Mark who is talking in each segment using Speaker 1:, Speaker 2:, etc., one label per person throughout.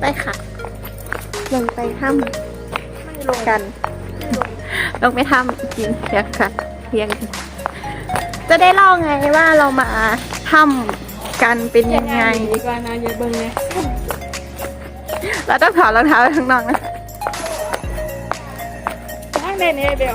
Speaker 1: ไปค่ะลงไปถ้
Speaker 2: ไม่ลงำ
Speaker 1: กัน
Speaker 2: ไม่ลง
Speaker 1: ลงไปถ้ำกินเพียงค่ะเพียง จะได้เล่าไงว่าเรามาถ้ำกันเป็นยังไง
Speaker 2: ดีกว่านะอย่าเบิ่งเลย
Speaker 1: เราต้องถอดรองเท้าไปข้างนอกนะ
Speaker 2: นั่งเด่นเอเบล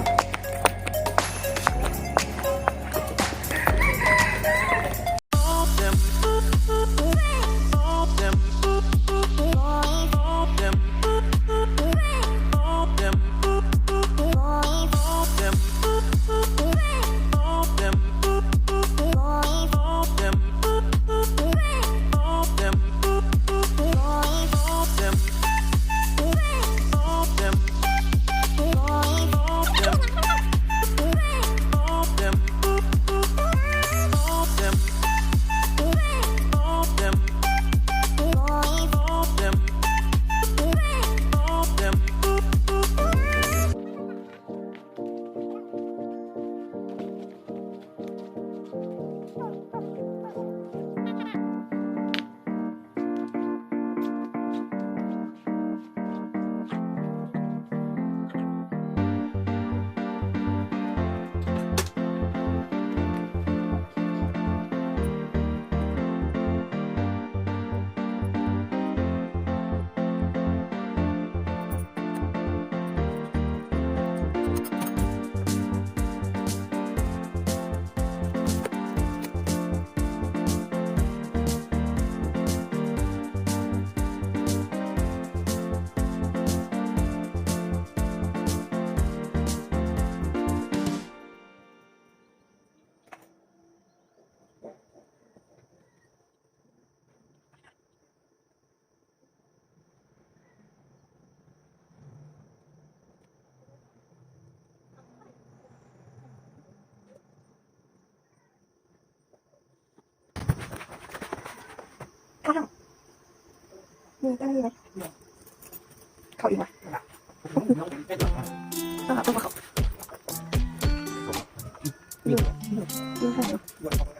Speaker 1: มีได้ไหมเขาอีกไหมต้องหาตัวเขาดูดูดูดู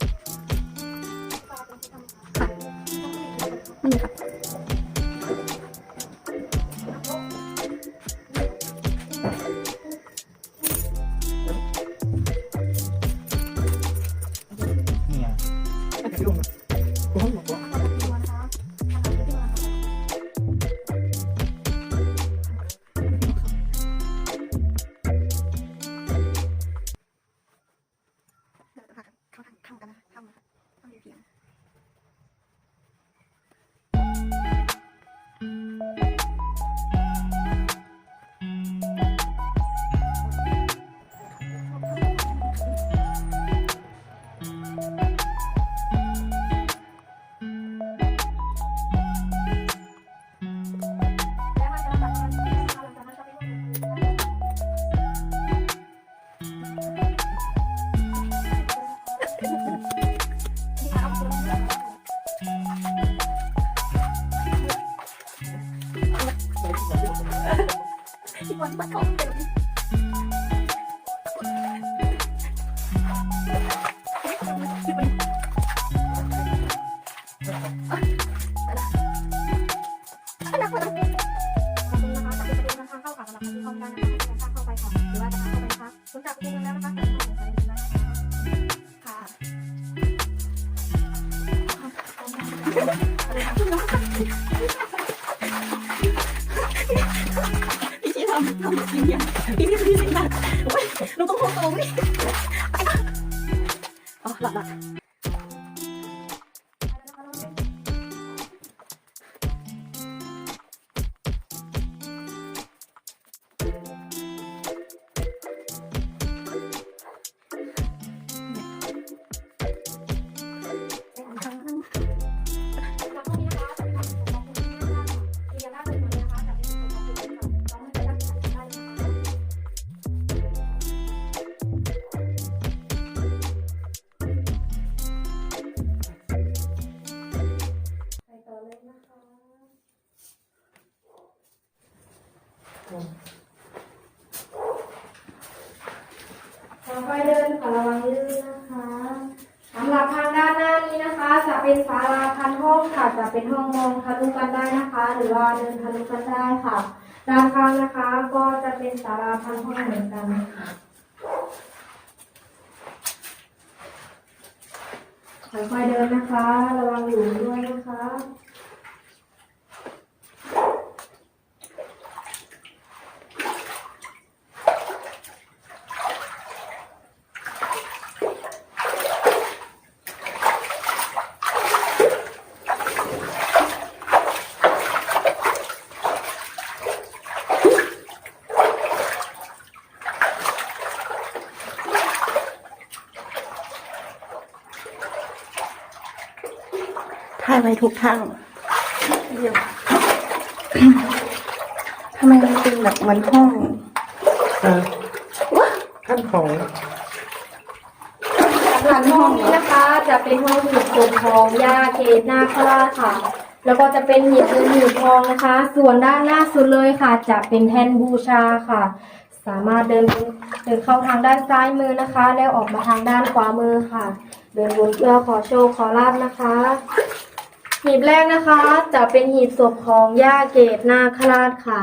Speaker 1: วันวันของเดี๋ ยวพี่ชี้ทำทำจริงอย่างพี่พี่พี่จริงมากโอ้ยหนูต้องโค้งตรงนี่อ๋อหลับหลับ
Speaker 3: ค่อยๆเดินค่ะระวังลื่นนะคะสำหรับทางด้านหน้านี้นะคะ จะเป็นศาลาพันห้องค่ะ จะเป็นห้องมองทะลุกันได้นะคะ หรือว่าเดินทะลุกันได้ค่ะ ด้านข้างนะคะก็จะเป็นศาลาพักห้องเหมือนกันค่ะค่อยๆเดินนะคะ ระวังหลุมด้วยนะคะ
Speaker 1: ถ่ายไว้ทุกทางเดี๋ยวทำไมมันเป็นแบบเหมือนห้อง
Speaker 4: อะท่านของ
Speaker 3: หลังห้องนี้นะคะ จะเป็นห้องหีบศพของย่าเกตนาคราชค่ะ แล้วก็จะเป็นหีบเงินหีบทองนะคะ ส่วนด้านหน้าสุดเลยค่ะ จะเป็นแท่นบูชาค่ะ สามารถเดินเดินเข้าทางด้านซ้ายมือนะคะ แล้วออกมาทางด้านขวามือค่ะ เดินวนเพื่อขอโชคขอลาบนะคะ หีบแรกนะคะ จะเป็นหีบศพของย่าเกตนาคราชค่ะ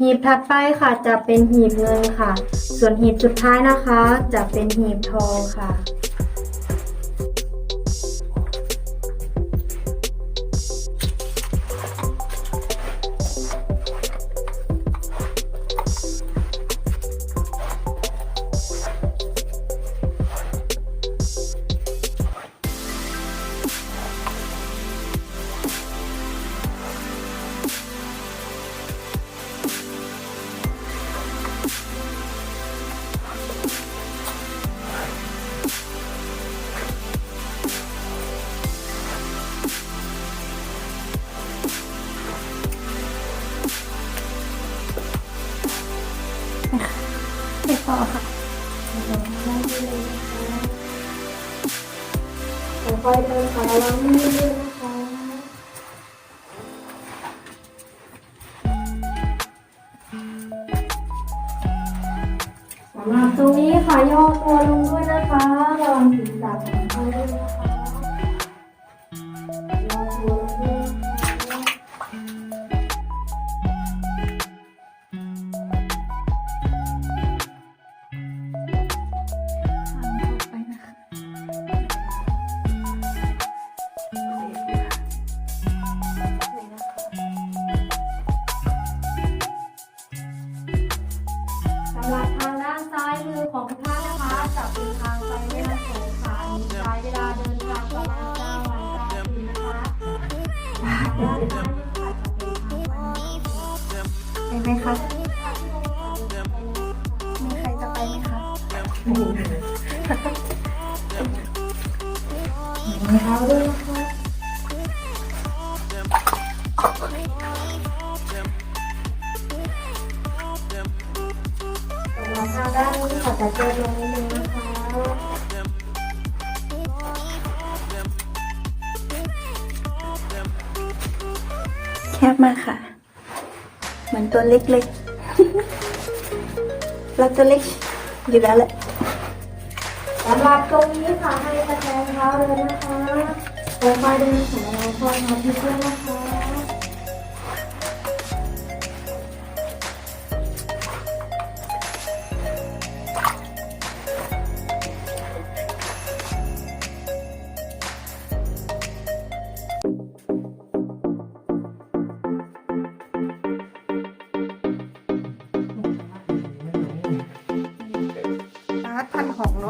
Speaker 3: หีบถัดไปค่ะจะเป็นหีบเงินค่ะ ส่วนหีบสุดท้ายนะคะ จะเป็นหีบทองค่ะ ตรงนี้ค่ะย่อตัวลงด้วยนะคะระวังศีรษะของเขาด้วย คะมีใค
Speaker 1: รจะไปไหมคะ
Speaker 3: เท้าด้วยนะคะสำหรับทางด้านนี้ค่ะจะเจอลงนิดนึงนะคะ
Speaker 1: แคบมากค่ะ เหมือนตัวเล็กๆเราตัวเล็กอยู่แล้วแหละ
Speaker 3: สำหรับตรงนี้ค่ะให้แกนเขาเลยนะคะค่อยๆเดินของเราพ่อมาที่เพื่อนนะคะ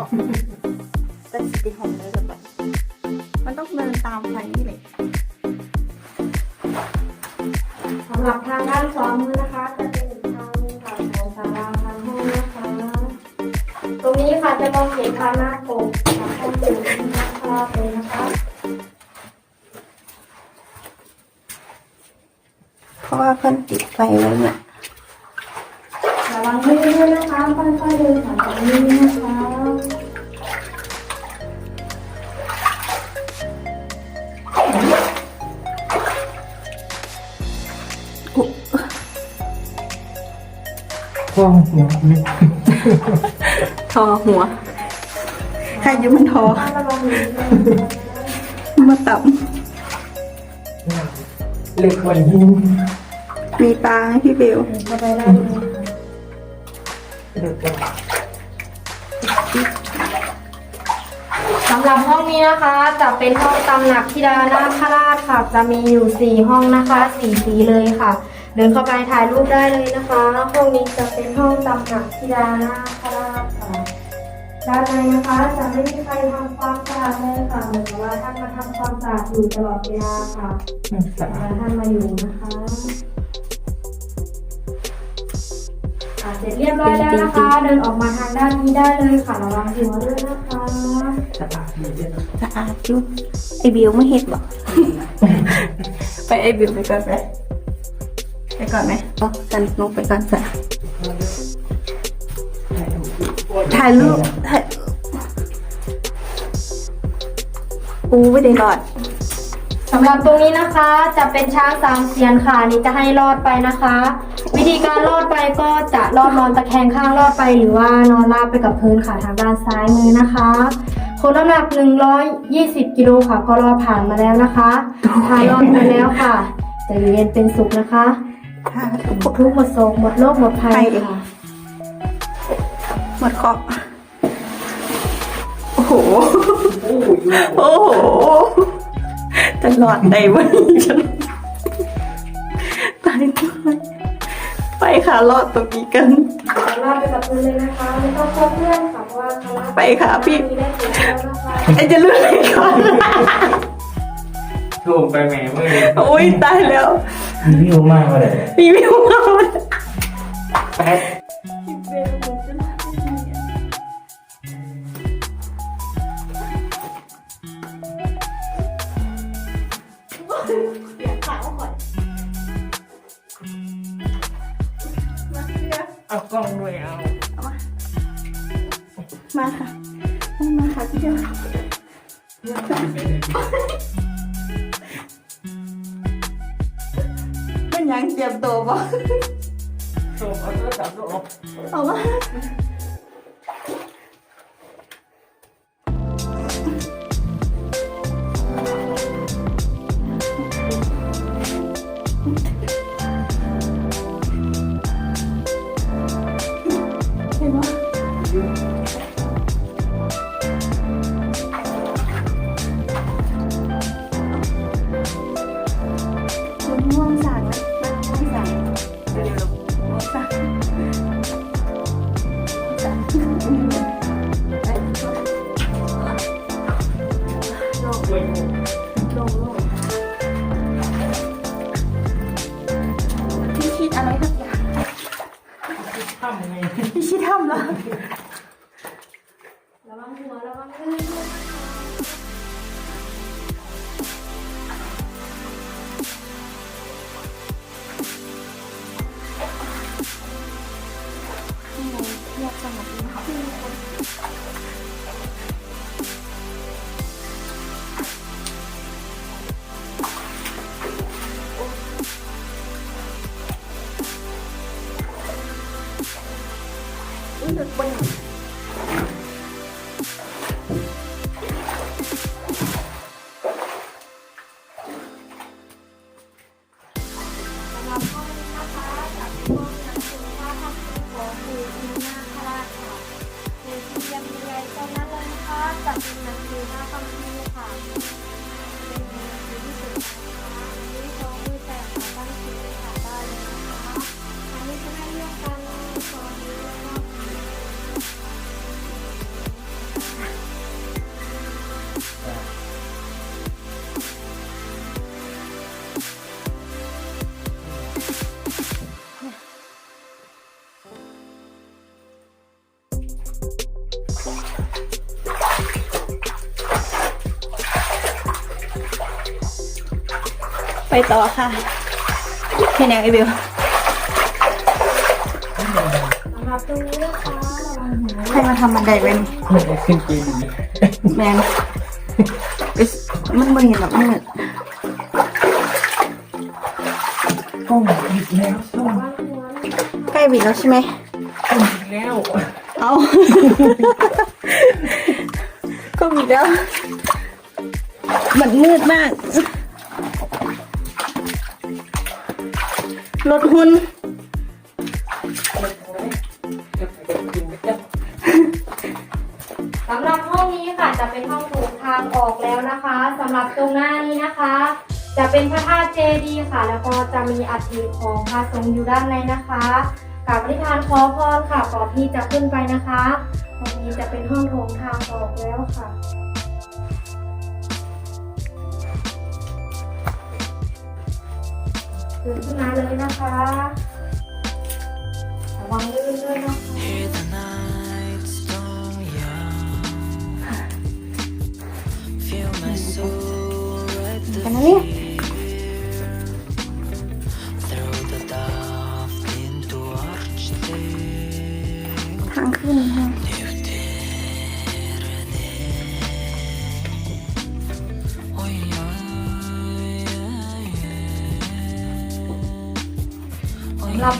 Speaker 3: าะ
Speaker 1: เป็นสติของเลยแบบมันต้องเดินตามไฟนี่เลย
Speaker 3: สำหรับทางด้านขวามือนะคะ จะเป็นอีกทางหนึงค่ะของศาลาทางห้องนะคะ ตรงนี้ค่ะจะมองเห็นพาหน้าโกกกับห้องสูงนะคะเลยนะคะ
Speaker 1: เพราะว่าเพิ่นติดไฟไว้เนี่ย
Speaker 3: ระวังมือด้วยนะคะค่อยๆเดินผ่านตรงนี้นะคะ
Speaker 4: ห้องหัวเล็ก
Speaker 1: ทอหัว ใครอยุ่มันทอ
Speaker 3: ระวังมือด้วยนะคะ
Speaker 1: มาต่
Speaker 4: อืมเล็กกว่านี้
Speaker 1: มีปลาให้พี่เบล
Speaker 3: เข้าไปได้เลย
Speaker 4: เล็กกว่า
Speaker 3: สำหรับห้องนี้นะคะ จะเป็นห้องตำหนักธิดานาคราชค่ะ จะมีอยู่สี่ห้องนะคะ สี่สีเลยค่ะ เดินเข้าไปถ่ายรูปได้เลยนะคะ ห้องนี้จะเป็นห้องตำหนักธิดานาคราชค่ะด้านในนะคะจะไม่มีใครทำความสะอาดเลยค่ะเหมือนกับว่าท่านมาทำความสะอาดอยู่ตลอดเวลาค่ะ
Speaker 4: สะอา
Speaker 3: เว
Speaker 4: ด
Speaker 3: ลาท่านมาอยู่นะคะอะเสร็จเรียบร้อยแล้วนะคะ เดินออกมาทางด้านนี้ได้เลยค่ะระวังหัวด้วยนะคะ
Speaker 4: สะอาดดีเลย
Speaker 1: สะอาดอยู่ไอเบลไม่เห็ดบอกไปไอเบลไปก่อนไป ไปก่อนไหมอ๋อกันลงไปก่อนจ้ะถ่ายรูปถ่ายอู้ไม่ได้รอด
Speaker 3: สำหรับตรงนี้นะคะจะเป็นช้างสามเสียนค่ะนี่จะให้รอดไปนะคะ วิธีการรอดไปก็จะรอดนอนตะแคงข้างรอดไป หรือว่านอนราบไปกับพื้นค่ะทางด้านซ้ายมือนะคะคนน้ำหนัก 120 กิโลค่ะ ก็รอดผ่านมาแล้วนะคะผ่านรอดไปแล้วค่ะใจะอยู่เย็นเป็นสุขนะคะ
Speaker 1: ค่ะ
Speaker 3: หมดทุกข์หมดโศกหมดโรคหมดภัยค่ะ
Speaker 1: หมดเคราะห์โอ้โห โอ้โหจะหลอดในวันนี้ฉันตายด้วยไปค่ะรอดตรงนี้กัน
Speaker 3: รอดไปกับพื้นเลยนะคะไม่ต้องเข้าเพื่อนค่ะเพราะว่าคณะ
Speaker 1: ไปค่ะพี่
Speaker 3: มีได้เสียแล้วนะคะ
Speaker 1: ไอจะเลื่อนอะไรก่อน
Speaker 4: ถูกไปแหม่เมื่อ
Speaker 1: โอ้ยตายแล้ว
Speaker 4: มีวิวมากเลย
Speaker 1: มีวิวมา
Speaker 4: แป๊ดเอา เต
Speaker 1: รียมตัวบ่
Speaker 4: ส่งเอ พี่
Speaker 1: ชิดอะไรสักอย่างพี่ชิดทำ
Speaker 3: ไงพี่ชิดทำแล้ว
Speaker 1: ระ ต่อค่ะแค่นี้ไอเบล
Speaker 3: สำหรับตรงนี้นะคะระวังหัว
Speaker 1: ใครมาทำบันไดไว้นี่
Speaker 4: ไม่ได้ขึ้นเกดี
Speaker 1: แมนเอ๊ะมันมันเห็นหรอกมันเหมือน
Speaker 4: กล้องผิดแล้วกล้อง
Speaker 3: ระวังหัวนะคะ
Speaker 1: ใกล้บิดแล้วใช่ไหม
Speaker 4: กล้องผิดแล้ว
Speaker 1: เอาก็บิดแล้ว มันมืดมาก รถหุ่น
Speaker 3: สำหรับห้องนี้ค่ะจะเป็นห้องโถงทางออกแล้วนะคะสำหรับตรงหน้านี้นะคะ จะเป็นพระธาตุเจดีย์ค่ะ แล้วก็จะมีอัฐิของพระสงฆ์อยู่ด้านในนะคะกราบอธิษฐานขอพรค่ะก่อนที่จะขึ้นไปนะคะห้องนี้จะเป็นห้องโถงทางออกแล้วค่ะ เดินขึ้นมาเลยนะคะระวังลื่นด้วยนะคะ
Speaker 5: Hear the night storm young. Feel my soul right
Speaker 1: กันนะเนี่ย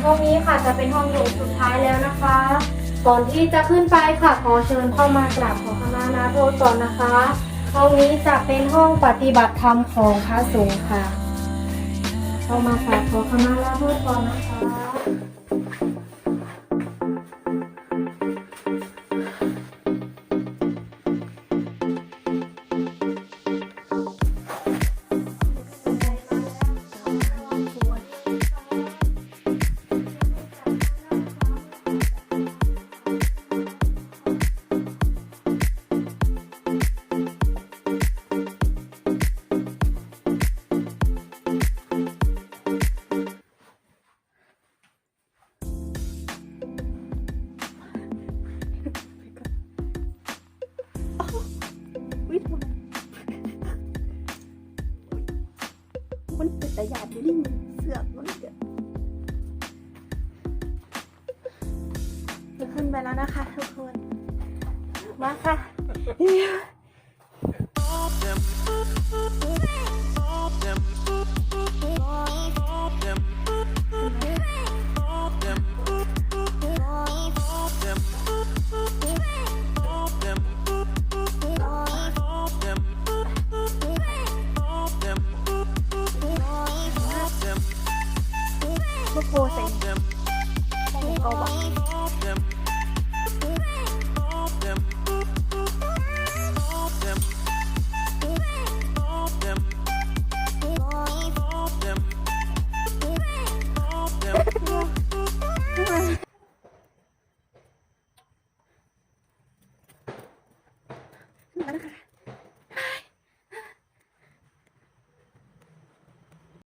Speaker 3: ห้องนี้ค่ะจะเป็นห้องโถงสุดท้ายแล้วนะคะ ก่อนที่จะขึ้นไปค่ะขอเชิญเข้ามากราบขอขมานาโทษก่อนนะคะ ห้องนี้จะเป็นห้องปฏิบัติธรรมของพระสงฆ์ค่ะ เข้ามากราบขอขมานาโทษก่อนนะคะ
Speaker 1: ตะยานอยู่นเสือกมันเกิดจะขึ้นไปแล้วนะคะทุกคน มาค่ะ